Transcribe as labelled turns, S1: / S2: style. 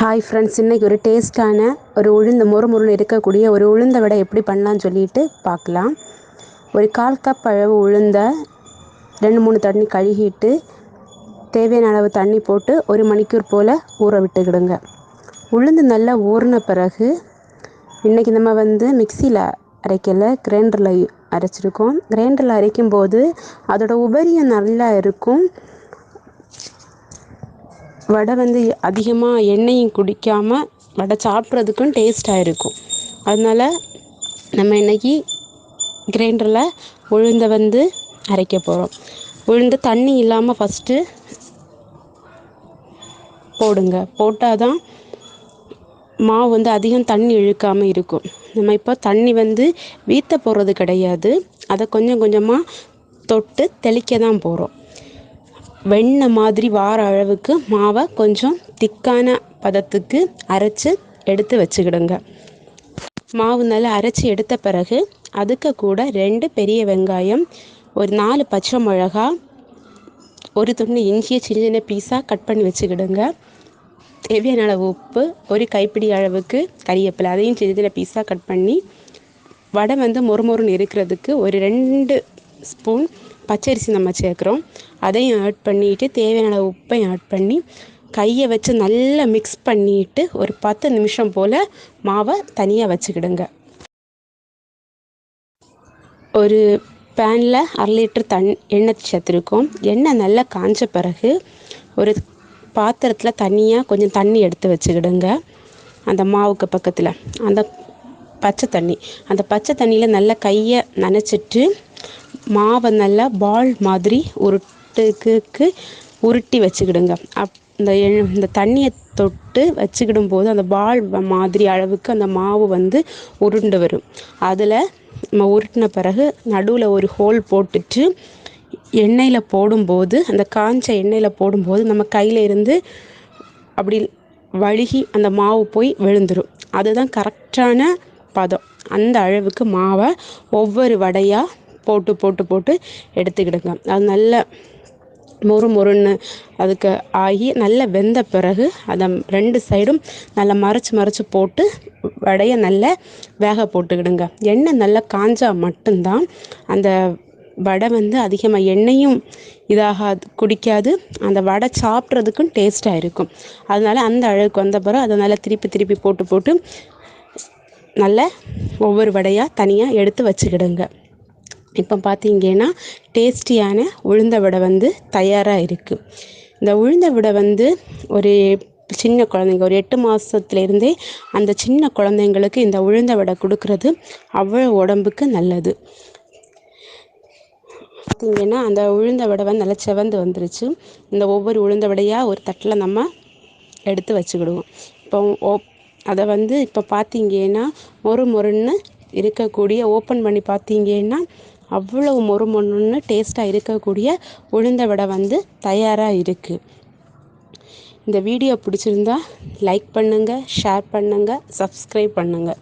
S1: Hi friends இன்றைக்கி ஒரு டேஸ்ட்டான ஒரு உளுந்து மொறு மொறுன்னு இருக்கக்கூடிய ஒரு உளுந்த வடை எப்படி பண்ணலான்னு சொல்லிட்டு பார்க்கலாம். ஒரு கால் கப் அளவு உளுந்த ரெண்டு மூணு தண்ணி கழுகிட்டு தேவையான அளவு தண்ணி போட்டு ஒரு மணிக்கூர் போல் ஊற விட்டுக்கிடுங்க. உளுந்து நல்லா ஊறின பிறகு இன்றைக்கி நம்ம வந்து மிக்சியில் அரைக்கலை கிரைண்டரில் அரைச்சிருக்கோம். கிரைண்டரில் அரைக்கும்போது அதோடய அதோட உபரியம் நல்லா இருக்கும். வடை வந்து அதிகமாக எண்ணெயும் குடிக்காமல் வடை சாப்பிட்றதுக்கும் டேஸ்ட்டாக இருக்கும். அதனால் நம்ம இன்றைக்கி கிரைண்டரில் உளுந்தை வந்து அரைக்க போகிறோம் உளுந்து தண்ணி இல்லாமல் ஃபஸ்ட்டு போடுங்க. போட்டால் தான் மாவு வந்து அதிகம் தண்ணி இழுக்காமல் இருக்கும். நம்ம இப்போ தண்ணி வந்து வீத்த போடுறது கிடையாது. அதை கொஞ்சம் கொஞ்சமாக தொட்டு தெளிக்க தான் போகிறோம் வெண்ணெய் மாதிரி வார அளவுக்கு மாவை கொஞ்சம் திக்கான பதத்துக்கு அரைச்சி எடுத்து வச்சுக்கிடுங்க. மாவு நல்லா அரைச்சி எடுத்த பிறகு அதுக்கு கூட ரெண்டு பெரிய வெங்காயம் ஒரு நாலு பச்சை மிளகா ஒரு துண்டு இஞ்சியை சின்ன சின்ன பீஸாக கட் பண்ணி வச்சுக்கிடுங்க. தேவையான அளவு உப்பு ஒரு கைப்பிடி அளவுக்கு கறிவேப்பிலை அதையும் சின்ன சின்ன பீஸாக கட் பண்ணி வடை வந்து மொறு மொறுன்னு இருக்கிறதுக்கு ஒரு ரெண்டு ஸ்பூன் பச்சரிசி நம்ம சேர்க்குறோம். அதையும் ஆட் பண்ணிவிட்டு தேவையான உப்பையும் ஆட் பண்ணி கையை வச்சு நல்லா மிக்ஸ் பண்ணிவிட்டு ஒரு பத்து நிமிஷம் போல் மாவை தனியாக வச்சுக்கிடுங்க. ஒரு பேனில் அரை லிட்டர் தண் எண்ணெய் சேர்த்துருக்கோம். எண்ணெய் நல்லா காஞ்ச பிறகு ஒரு பாத்திரத்தில் தனியாக கொஞ்சம் தண்ணி எடுத்து வச்சுக்கிடுங்க. அந்த மாவுக்கு பக்கத்தில். அந்த பச்சை தண்ணி. அந்த பச்சை தண்ணியில் நல்லா கையை நனைச்சிட்டு மாவை நல்லா பால் மாதிரி உருட்டுக்கு உருட்டி வச்சுக்கிடுங்க. அப் இந்த இந்த தண்ணியை தொட்டு வச்சுக்கிடும் போது அந்த பால் மாதிரி அளவுக்கு அந்த மாவு வந்து உருண்டு வரும். அதில் நம்ம உருட்டின பிறகு நடுவில் ஒரு ஹோல் போட்டுட்டு எண்ணெயில் போடும்போது அந்த காஞ்ச எண்ணெயில் போடும்போது நம்ம கையில் இருந்து அப்படி வழுகி அந்த மாவு போய் விழுந்துடும் அதுதான் கரெக்டான பதம். அந்த அளவுக்கு மாவை ஒவ்வொரு வடையாக போட்டு போட்டு போட்டு எடுத்துக்கிடுங்க அது நல்ல மொறு மொறுன்னு அதுக்கு ஆகி நல்லா வெந்த பிறகு அதை ரெண்டு சைடும் நல்லா மறைச்சி மறைச்சி போட்டு வடையை நல்லா வேக போட்டுக்கிடுங்க. எண்ணெய் நல்லா காஞ்சா மட்டும்தான் அந்த வடை வந்து அதிகமாக எண்ணெயும் இதாகாது குடிக்காது. அந்த வடை சாப்பிட்றதுக்கும் டேஸ்ட்டாக இருக்கும். அதனால் அந்த அழகுக்கு வந்த பிறகு அதை நல்லா திருப்பி திருப்பி போட்டு போட்டு நல்லா ஒவ்வொரு வடையாக தனியாக எடுத்து வச்சுக்கிடுங்க. இப்போ பார்த்தீங்கன்னா டேஸ்டியான உளுந்த வடை வந்து தயாராக இருக்குது இந்த உளுந்த வடை வந்து ஒரு சின்ன குழந்தைங்க ஒரு எட்டு மாதத்துலேருந்தே அந்த சின்ன குழந்தைங்களுக்கு இந்த உளுந்த வடை கொடுக்கறது அவ்வளோ உடம்புக்கு நல்லது. பார்த்திங்கன்னா அந்த உளுந்த வடை வந்து நல்லா செவந்து வந்துருச்சு. இந்த ஒவ்வொரு உளுந்த வடையாக ஒரு தட்டில் நம்ம எடுத்து வச்சுக்கிடுவோம். இப்போ அதை வந்து இப்போ பார்த்தீங்கன்னா மொறு மொறுன்னு இருக்கக்கூடிய ஓப்பன் பண்ணி பார்த்தீங்கன்னா அவ்வளவு மொறு மொறுன்னு டேஸ்ட்டாக இருக்கக்கூடிய உளுந்த வடை வந்து தயாராக இருக்குது இந்த வீடியோ பிடிச்சிருந்தா லைக் பண்ணுங்கள் ஷேர் பண்ணுங்கள் சப்ஸ்கிரைப் பண்ணுங்கள்